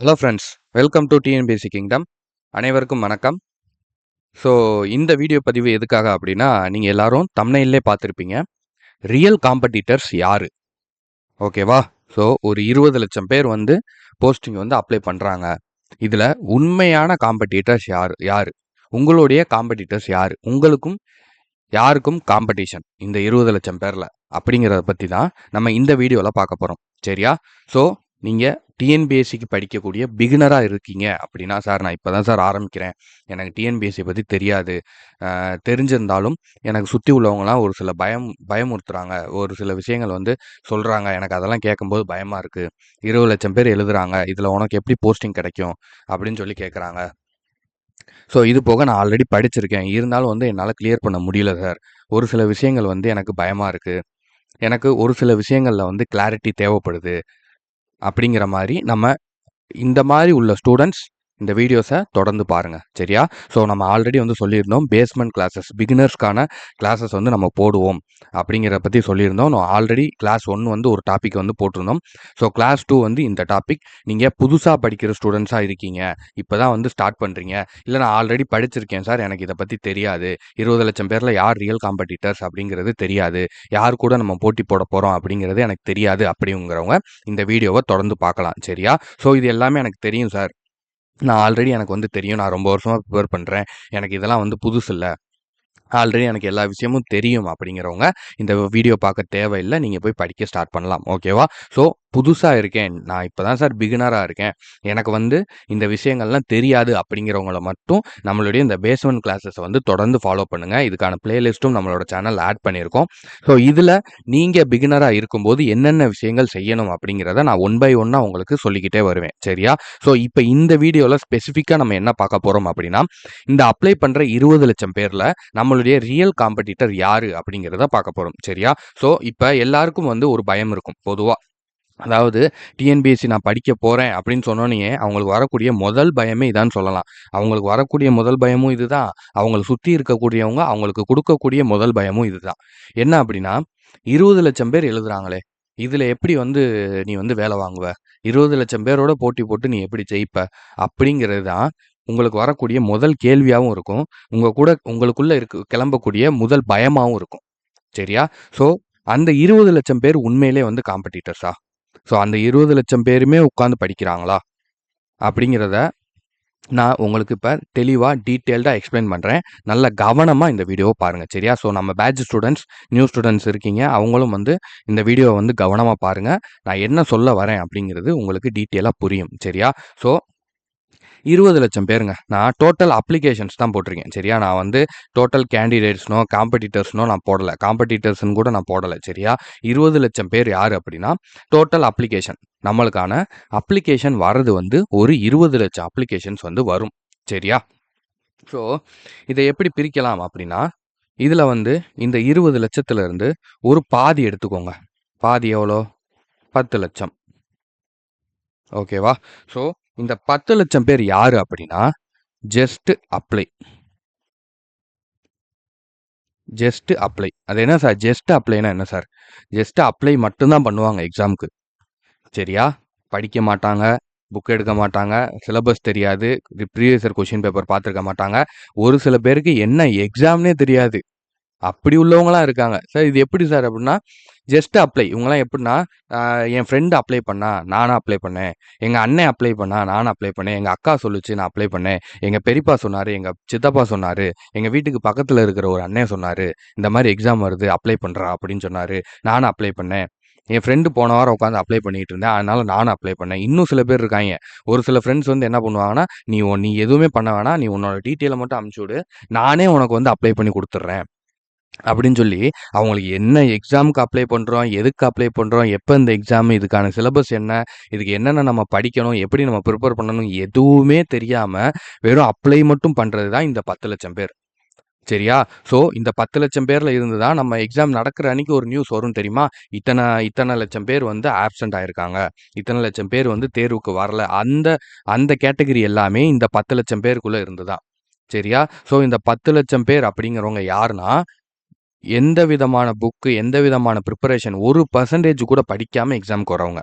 Hello friends welcome to TNPSC kingdom அனைவருக்கும் வணக்கம். So இந்த வீடியோ பதிவு எதுக்காக அப்படின்னா நீங்கள் எல்லாரும் தம்னையிலே பார்த்துருப்பீங்க. ரியல் காம்படிட்டர்ஸ் யார்? ஓகேவா ஸோ ஒரு இருபது லட்சம் பேர் வந்து போஸ்டிங் வந்து அப்ளை பண்ணுறாங்க இதில் உண்மையான காம்படிட்டர்ஸ் யார் யார்? உங்களுடைய காம்படிட்டர்ஸ் யார்? உங்களுக்கும் யாருக்கும் காம்படிஷன் இந்த இருபது லட்சம் பேரில் அப்படிங்கிறத பற்றி தான் நம்ம இந்த வீடியோவில் பார்க்க போகிறோம் சரியா? ஸோ நீங்கள் டிஎன்பிஎஸ்சிக்கு படிக்கக்கூடிய பிகினராக இருக்கீங்க அப்படின்னா சார் நான் இப்போ தான் சார் ஆரம்பிக்கிறேன். எனக்கு டிஎன்பிஎஸ்சி பற்றி தெரியாது. தெரிஞ்சிருந்தாலும் எனக்கு சுற்றி உள்ளவங்களாம் ஒரு சில பயம் பயமுறுத்துறாங்க. ஒரு சில விஷயங்கள் வந்து சொல்கிறாங்க எனக்கு அதெல்லாம் கேட்கும்போது பயமாக இருக்குது இருபது லட்சம் பேர் எழுதுறாங்க. இதில் உனக்கு எப்படி போஸ்டிங் கிடைக்கும்? அப்படின்னு சொல்லி கேட்குறாங்க. ஸோ இது போக நான் ஆல்ரெடி படிச்சிருக்கேன். இருந்தாலும் வந்து என்னால் கிளியர் பண்ண முடியல சார். ஒரு சில விஷயங்கள் வந்து எனக்கு பயமாக இருக்குது எனக்கு ஒரு சில விஷயங்களில் வந்து கிளாரிட்டி தேவைப்படுது. அப்படிங்கிற மாதிரி நம்ம இந்த மாதிரி உள்ள ஸ்டூடெண்ட்ஸ் இந்த வீடியோஸை தொடர்ந்து பாருங்கள் சரியா? ஸோ நம்ம ஆல்ரெடி வந்து சொல்லியிருந்தோம் பேஸ்மெண்ட் கிளாஸஸ் பிகினர்ஸ்க்கான கிளாஸஸ் வந்து நம்ம போடுவோம் அப்படிங்கிறத பற்றி சொல்லியிருந்தோம். நான் ஆல்ரெடி கிளாஸ் ஒன் வந்து ஒரு டாபிக் வந்து போட்டிருந்தோம். ஸோ கிளாஸ் டூ வந்து இந்த டாபிக் நீங்கள் புதுசாக படிக்கிற ஸ்டூடெண்ட்ஸாக இருக்கீங்க. இப்போ தான் வந்து ஸ்டார்ட் பண்ணுறீங்க இல்லை நான் ஆல்ரெடி படிச்சிருக்கேன் சார். எனக்கு இதை பற்றி தெரியாது. இருபது லட்சம் பேரில் யார் ரியல் காம்படிட்டர்ஸ் அப்படிங்கிறது தெரியாது. யார் கூட நம்ம போட்டி போட போகிறோம் அப்படிங்கிறது எனக்கு தெரியாது அப்படிங்கிறவங்க இந்த வீடியோவை தொடர்ந்து பார்க்கலாம் சரியா? ஸோ இது எல்லாமே எனக்கு தெரியும் சார். நான் ஆல்ரெடி எனக்கு வந்து தெரியும். நான் ரொம்ப வருஷமாக ப்ரிப்பேர் பண்ணுறேன் எனக்கு இதெல்லாம் வந்து புதுசு இல்லை. ஆல்ரெடி எனக்கு எல்லா விஷயமும் தெரியும் அப்படிங்கிறவங்க இந்த வீடியோ பார்க்க தேவையில்லை. நீங்கள் போய் படிக்க ஸ்டார்ட் பண்ணலாம். ஓகேவா? ஸோ புதுசாக இருக்கேன். நான் இப்போ தான் சார் பிகினராக இருக்கேன். எனக்கு வந்து இந்த விஷயங்கள்லாம் தெரியாது அப்படிங்கிறவங்கள மட்டும் நம்மளுடைய இந்த பேஸ்மெண்ட் கிளாஸஸை வந்து தொடர்ந்து ஃபாலோ பண்ணுங்கள் இதுக்கான பிளேலிஸ்ட்டும் நம்மளோட சேனல் ஆட் பண்ணியிருக்கோம். ஸோ இதில் நீங்கள் பிகினராக இருக்கும்போது என்னென்ன விஷயங்கள் செய்யணும் அப்படிங்கிறத நான் ஒன் பை ஒன்னாக உங்களுக்கு சொல்லிக்கிட்டே வருவேன். சரியா? ஸோ இப்போ இந்த வீடியோவில் ஸ்பெசிஃபிக்காக நம்ம என்ன பார்க்க போகிறோம் அப்படின்னா இந்த அப்ளை பண்ணுற இருபது லட்சம் பேரில் நம்மளுடைய ரியல் காம்படிட்டர் யார் அப்படிங்கிறத பார்க்க போகிறோம் சரியா? ஸோ இப்போ எல்லாருக்கும் வந்து ஒரு பயம் இருக்கும். பொதுவாக அதாவது டிஎன்பிஎஸ்சி நான் படிக்க போகிறேன் அப்படின்னு சொன்னோன்னே அவங்களுக்கு வரக்கூடிய முதல் பயமே இதான்னு சொல்லலாம். அவங்களுக்கு வரக்கூடிய முதல் பயமும் இதுதான். அவங்களை சுற்றி இருக்கக்கூடியவங்க அவங்களுக்கு கொடுக்கக்கூடிய முதல் பயமும் இதுதான். என்ன அப்படின்னா இருபது லட்சம் பேர் எழுதுறாங்களே இதில் எப்படி வந்து நீ வந்து வேலை வாங்குவ? இருபது லட்சம் பேரோட போட்டி போட்டு நீ எப்படி ஜெயிப்ப? அப்படிங்கிறது தான் உங்களுக்கு வரக்கூடிய முதல் கேள்வியாகவும் இருக்கும். உங்கள் கூட உங்களுக்குள்ளே இருக்கு கிளம்பக்கூடிய முதல் பயமாகவும் இருக்கும். சரியா? ஸோ அந்த இருபது லட்சம் பேர் உண்மையிலே வந்து காம்படிட்டர்ஸா ஸோ அந்த இருபது லட்சம் பேருமே உட்காந்து படிக்கிறாங்களா? அப்படிங்கிறத நான் உங்களுக்கு இப்போ தெளிவாக டீட்டெயில்டாக எக்ஸ்பிளைன் பண்ணுறேன் நல்ல கவனமாக இந்த வீடியோவை பாருங்கள் சரியா? ஸோ நம்ம பேட்ச் ஸ்டூடெண்ட்ஸ் நியூ ஸ்டூடெண்ட்ஸ் இருக்கீங்க அவங்களும் வந்து இந்த வீடியோவை வந்து கவனமாக பாருங்கள் நான் என்ன சொல்ல வரேன் அப்படிங்கிறது உங்களுக்கு டீட்டெயிலாக புரியும் சரியா? ஸோ இருபது லட்சம் பேருங்க. நான் டோட்டல் அப்ளிகேஷன்ஸ் தான் போட்டிருக்கேன். சரியா? நான் வந்து டோட்டல் கேண்டிடேட்ஸ்னோ காம்படிட்டர்ஸ்னோ நான் போடலை. காம்படிட்டர்ஸ்னு கூட நான் போடலை. சரியா? இருபது லட்சம் பேர் யார் அப்படின்னா டோட்டல் அப்ளிகேஷன் நம்மளுக்கான அப்ளிகேஷன் வர்றது வந்து ஒரு இருபது லட்சம் அப்ளிகேஷன்ஸ் வந்து வரும். சரியா? ஸோ இதை எப்படி பிரிக்கலாம் அப்படின்னா இதில் வந்து இந்த இருபது லட்சத்துலேருந்து ஒரு பாதி எடுத்துக்கோங்க. பாதி எவ்வளோ? பத்து லட்சம். ஓகேவா? ஸோ இந்த பத்து லட்சம் பேர் யாரு அப்படின்னா ஜஸ்ட் அப்ளை ஜஸ்ட் அப்ளை அது என்ன சார் ஜஸ்ட் அப்ளைனா என்ன சார் ஜஸ்ட் அப்ளை மட்டும்தான் பண்ணுவாங்க எக்ஸாமுக்கு சரியா? படிக்க மாட்டாங்க புக் எடுக்க மாட்டாங்க சிலபஸ் தெரியாது ப்ரீவியஸ் கொஷின் பேப்பர் பார்த்துருக்க மாட்டாங்க. ஒரு சில பேருக்கு என்ன எக்ஸாம்னே தெரியாது. அப்படி உள்ளவங்களாம் இருக்காங்க. சார் இது எப்படி சார் அப்படின்னா ஜஸ்ட் அப்ளை இவங்கெல்லாம் எப்படின்னா என் ஃப்ரெண்டு அப்ளை பண்ணா நானும் அப்ளை பண்ணேன். எங்கள் அண்ணன் அப்ளை பண்ணா நானும் அப்ளை பண்ணேன். எங்கள் அக்கா சொல்லுச்சு நான் அப்ளை பண்ணேன். எங்கள் பெரியப்பா சொன்னார் எங்கள் சித்தப்பா சொன்னார் எங்கள் வீட்டுக்கு பக்கத்தில் இருக்கிற ஒரு அண்ணன் சொன்னார் இந்த மாதிரி எக்ஸாம் வருது அப்ளை பண்ணுறா அப்படின்னு சொன்னார். நானும் அப்ளை பண்ணேன். என் ஃப்ரெண்டு போன வாரம் உட்காந்து அப்ளை பண்ணிட்டு இருந்தேன். அதனால நானும் அப்ளை பண்ணேன். இன்னும் சில பேர் இருக்காங்க. ஒரு சில ஃப்ரெண்ட்ஸ் வந்து என்ன பண்ணுவாங்கன்னா நீ நீ எதுவுமே பண்ண வேணாம். நீ உன்னோட டீட்டெயிலை மட்டும் அமுச்சு விடு. நானே உனக்கு வந்து அப்ளை பண்ணி கொடுத்துட்றேன். அப்படின்னு சொல்லி அவங்களுக்கு என்ன எக்ஸாமுக்கு அப்ளை பண்ணுறோம் எதுக்கு அப்ளை பண்ணுறோம் எப்போ இந்த எக்ஸாம் இதுக்கான சிலபஸ் என்ன இதுக்கு என்னென்ன நம்ம படிக்கணும் எப்படி நம்ம ப்ரிப்பேர் பண்ணணும் எதுவுமே தெரியாமல் வெறும் அப்ளை மட்டும் பண்ணுறது தான் இந்த பத்து லட்சம் பேர். சரியா? ஸோ இந்த பத்து லட்சம் பேரில் இருந்து தான் நம்ம எக்ஸாம் நடக்கிற அன்னைக்கு ஒரு நியூஸ் வரும் தெரியுமா? இத்தனை இத்தனை லட்சம் பேர் வந்து ஆப்சண்ட் ஆயிருக்காங்க. இத்தனை லட்சம் பேர் வந்து தேர்வுக்கு வரல. அந்த அந்த கேட்டகரி எல்லாமே இந்த பத்து லட்சம் பேருக்குள்ளே இருந்து தான் சரியா? ஸோ இந்த பத்து லட்சம் பேர் அப்படிங்கிறவங்க யாருன்னா எந்த விதமான புக்கு எந்த விதமான ப்ரிப்பரேஷன் ஒரு பர்சன்டேஜ் கூட படிக்காமல் எக்ஸாமுக்கு வரவங்க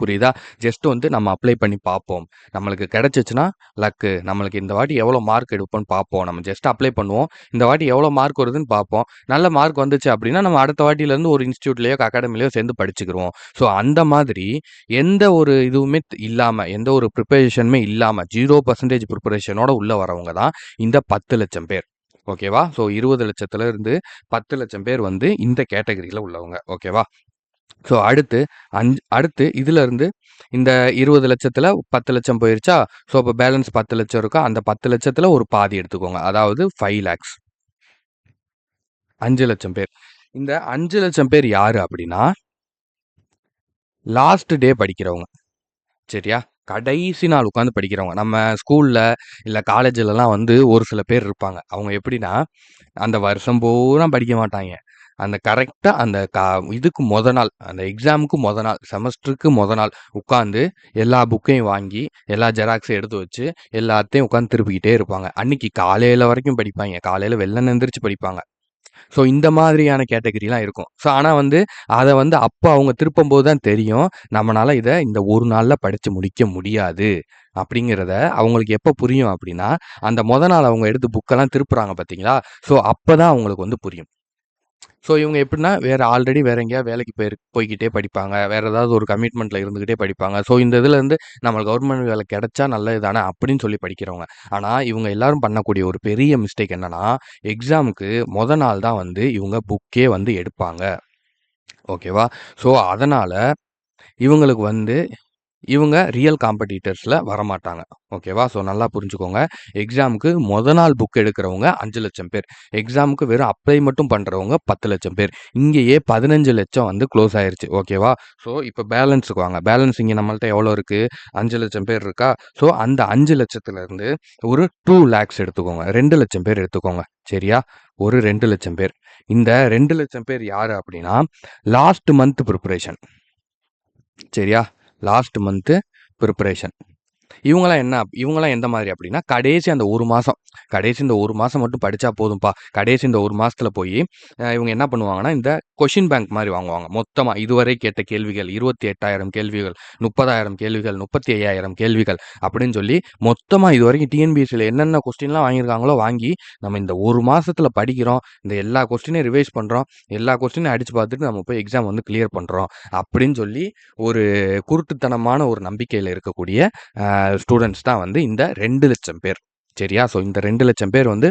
புரியுதா? ஜஸ்ட் வந்து நம்ம அப்ளை பண்ணி பார்ப்போம். நம்மளுக்கு கிடைச்சிச்சுன்னா லக்கு நம்மளுக்கு இந்த வாட்டி எவ்வளோ மார்க் எடுப்போம்னு பார்ப்போம். நம்ம ஜஸ்ட் அப்ளை பண்ணுவோம். இந்த வாட்டி எவ்வளோ மார்க் வருதுன்னு பார்ப்போம். நல்ல மார்க் வந்துச்சு அப்படின்னா நம்ம அடுத்த வாட்டிலேருந்து ஒரு இன்ஸ்டியூட்லேயோ அகாடமிலையோ சேர்ந்து படிச்சுக்கிறோம் ஸோ அந்த மாதிரி எந்த ஒரு இதுவுமே இல்லாமல் எந்த ஒரு ப்ரிப்பரேஷனுமே இல்லாமல் ஜீரோ பர்சன்டேஜ் ப்ரிப்பரேஷனோட உள்ளே வரவங்க தான் இந்த பத்து லட்சம் பேர். ஓகேவா ஸோ இருபது லட்சத்துல இருந்து பத்து லட்சம் பேர் வந்து இந்த கேட்டகரியில் உள்ளவங்க. ஓகேவா ஸோ அடுத்து அஞ்சு அடுத்து இதுலேருந்து இந்த இருபது லட்சத்தில் பத்து லட்சம் போயிருச்சா? ஸோ இப்போ பேலன்ஸ் பத்து லட்சம் இருக்கா? அந்த பத்து லட்சத்தில் ஒரு பாதி எடுத்துக்கோங்க. அதாவது ஃபைவ் லேக்ஸ் அஞ்சு லட்சம் பேர். இந்த அஞ்சு லட்சம் பேர் யார் அப்படின்னா லாஸ்ட் டே படிக்கிறவங்க. சரியா? கடைசி நாள் உட்காந்து படிக்கிறவங்க. நம்ம ஸ்கூலில் இல்லை காலேஜிலலாம் வந்து ஒரு சில பேர் இருப்பாங்க. அவங்க எப்படின்னா அந்த வருஷம் பூரா படிக்க மாட்டாங்க. அந்த கரெக்டாக அந்த கா இதுக்கு மொத நாள் அந்த எக்ஸாமுக்கு மொத நாள் செமஸ்டருக்கு மொத நாள் உட்காந்து எல்லா புக்கையும் வாங்கி எல்லா ஜெராக்ஸையும் எடுத்து வச்சு எல்லாத்தையும் உட்காந்து திருப்பிக்கிட்டே இருப்பாங்க. அன்னைக்கு காலையில் வரைக்கும் படிப்பாங்க. காலையில் வெள்ளம் எந்திரிச்சு படிப்பாங்க. ஸோ இந்த மாதிரியான கேட்டகரிலாம் இருக்கும். ஸோ ஆனால் வந்து அதை வந்து அப்போ அவங்க திருப்பும்போது தான் தெரியும். நம்மளால் இதை இந்த ஒரு நாளில் படித்து முடிக்க முடியாது. அப்படிங்கிறத அவங்களுக்கு எப்போ புரியும் அப்படின்னா அந்த முத நாள் அவங்க எடுத்து புக்கெல்லாம் திருப்புறாங்க பார்த்தீங்களா ஸோ அப்போ தான் அவங்களுக்கு வந்து புரியும். ஸோ இவங்க எப்படின்னா வேறு ஆல்ரெடி வேற எங்கேயா வேலைக்கு போயிரு போய்க்கிட்டே படிப்பாங்க. வேறு ஏதாவது ஒரு கமிட்மெண்ட்டில் இருந்துக்கிட்டே படிப்பாங்க. ஸோ இந்த இதுலேருந்து நம்ம கவர்மெண்ட் வேலை கிடைச்சா நல்ல இதானே அப்படின்னு சொல்லி படிக்கிறவங்க. ஆனால் இவங்க எல்லாரும் பண்ணக்கூடிய ஒரு பெரிய மிஸ்டேக் என்னன்னா எக்ஸாமுக்கு மொத நாள் தான் வந்து இவங்க புக்கே வந்து எடுப்பாங்க. ஓகேவா ஸோ அதனால் இவங்களுக்கு வந்து இவங்க ரியல் காம்படிட்டர்ஸில் வரமாட்டாங்க. ஓகேவா ஸோ நல்லா புரிஞ்சுக்கோங்க. எக்ஸாமுக்கு முத நாள் புக் எடுக்கிறவங்க அஞ்சு லட்சம் பேர். எக்ஸாமுக்கு வெறும் அப்ளை மட்டும் பண்ணுறவங்க பத்து லட்சம் பேர். இங்கேயே பதினஞ்சு லட்சம் வந்து க்ளோஸ் ஆயிடுச்சு ஓகேவா ஸோ இப்போ பேலன்ஸுக்கு வாங்க. பேலன்ஸ் இங்கே நம்மள்ட்ட எவ்வளோ இருக்குது அஞ்சு லட்சம் பேர் இருக்கா? ஸோ அந்த அஞ்சு லட்சத்துலேருந்து ஒரு டூ லேக்ஸ் எடுத்துக்கோங்க. ரெண்டு லட்சம் பேர் எடுத்துக்கோங்க. சரியா? ஒரு ரெண்டு லட்சம் பேர். இந்த ரெண்டு லட்சம் பேர் யார் அப்படின்னா லாஸ்ட் மந்த் ப்ரிப்பரேஷன் சரியா? லாஸ்ட் மந்த்து ப்ரிப்பரேஷன் இவங்களாம் என்ன இவங்களாம் எந்த மாதிரி அப்படின்னா கடைசி அந்த ஒரு மாதம் கடைசி இந்த ஒரு மாதம் மட்டும் படித்தா போதும்ப்பா கடைசி இந்த ஒரு மாதத்தில் போய் இவங்க என்ன பண்ணுவாங்கன்னா இந்த கொஷின் பேங்க் மாதிரி வாங்குவாங்க. மொத்தமாக இதுவரை கேட்ட கேள்விகள் இருபத்தி எட்டாயிரம் கேள்விகள் முப்பதாயிரம் கேள்விகள் முப்பத்தி ஐயாயிரம் கேள்விகள் அப்படின்னு சொல்லி மொத்தமாக இது வரைக்கும் டிஎன்பிஎஸ்சியில் என்னென்ன கொஸ்டின்லாம் வாங்கியிருக்காங்களோ வாங்கி நம்ம இந்த ஒரு மாதத்தில் படிக்கிறோம். இந்த எல்லா கொஸ்டினையும் ரிவைஸ் பண்ணுறோம் எல்லா கொஸ்டினையும் அடித்து பார்த்துட்டு நம்ம போய் எக்ஸாம் வந்து கிளியர் பண்ணுறோம் அப்படின்னு சொல்லி ஒரு குருட்டுத்தனமான ஒரு நம்பிக்கையில் இருக்கக்கூடிய ஸ்டூடெண்ட்ஸ் தான் வந்து இந்த ரெண்டு லட்சம் பேர். சரியா? ஸோ இந்த ரெண்டு லட்சம் பேர் வந்து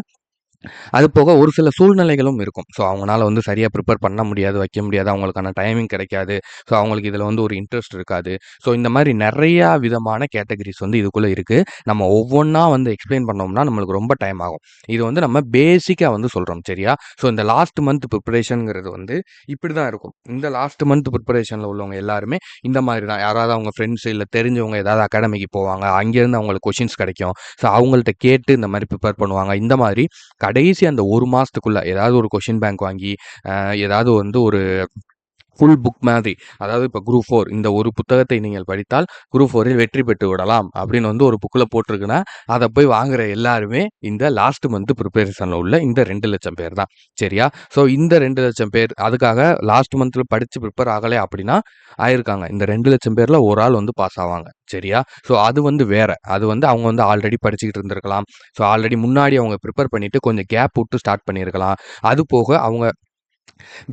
அது போக ஒரு சில சூழ்நிலைகளும் இருக்கும். ஸோ அவங்களால வந்து சரியாக ப்ரிப்பேர் பண்ண முடியாது வைக்க முடியாது. அவங்களுக்கான டைமிங் கிடைக்காது. ஸோ அவங்களுக்கு இதில் வந்து ஒரு இன்ட்ரெஸ்ட் இருக்காது. ஸோ இந்த மாதிரி நிறையா விதமான கேட்டகரிஸ் வந்து இதுக்குள்ளே இருக்குது நம்ம ஒவ்வொன்றா வந்து எக்ஸ்பிளைன் பண்ணோம்னா நம்மளுக்கு ரொம்ப டைம் ஆகும். இது வந்து நம்ம பேசிக்காக வந்து சொல்கிறோம் சரியா? ஸோ இந்த லாஸ்ட் மந்த் ப்ரிப்பரேஷனுங்கிறது வந்து இப்படி தான் இருக்கும். இந்த லாஸ்ட் மந்த் ப்ரிப்பரேஷனில் உள்ளவங்க எல்லாருமே இந்த மாதிரி தான். யாராவது அவங்க ஃப்ரெண்ட்ஸ் இல்லை தெரிஞ்சவங்க ஏதாவது அகாடமிக்கு போவாங்க அங்கேருந்து அவங்களுக்கு கொஷின்ஸ் கிடைக்கும். ஸோ அவங்கள்ட்ட கேட்டு இந்த மாதிரி ப்ரிப்பேர் பண்ணுவாங்க. இந்த மாதிரி கடைசி அந்த ஒரு மாதத்துக்குள்ளே ஏதாவது ஒரு கொஷின் பேங்க் வாங்கி ஏதாவது வந்து ஒரு ஃபுல் புக் மாதிரி. அதாவது இப்போ குரூப் ஃபோர் இந்த ஒரு புத்தகத்தை நீங்கள் படித்தால் குரூப் ஃபோரில் வெற்றி பெற்று விடலாம் அப்படின்னு வந்து ஒரு புக்கில் போட்டிருக்குன்னா அதை போய் வாங்குற எல்லாருமே இந்த லாஸ்ட் மந்த் ப்ரிப்பரேஷனில் உள்ள இந்த ரெண்டு லட்சம் பேர் தான். சரியா? ஸோ இந்த ரெண்டு லட்சம் பேர் அதுக்காக லாஸ்ட் மந்த்தில் படித்து ப்ரிப்பேர் ஆகலை அப்படின்னா ஆயிருக்காங்க. இந்த ரெண்டு லட்சம் பேரில் ஒரு ஆள் வந்து பாஸ் ஆவாங்க. சரியா? ஸோ அது வந்து வேற. அது வந்து அவங்க வந்து ஆல்ரெடி படிச்சுக்கிட்டு இருந்திருக்கலாம். ஸோ ஆல்ரெடி முன்னாடி அவங்க ப்ரிப்பேர் பண்ணிவிட்டு கொஞ்சம் கேப் விட்டு ஸ்டார்ட் பண்ணியிருக்கலாம். அது போக அவங்க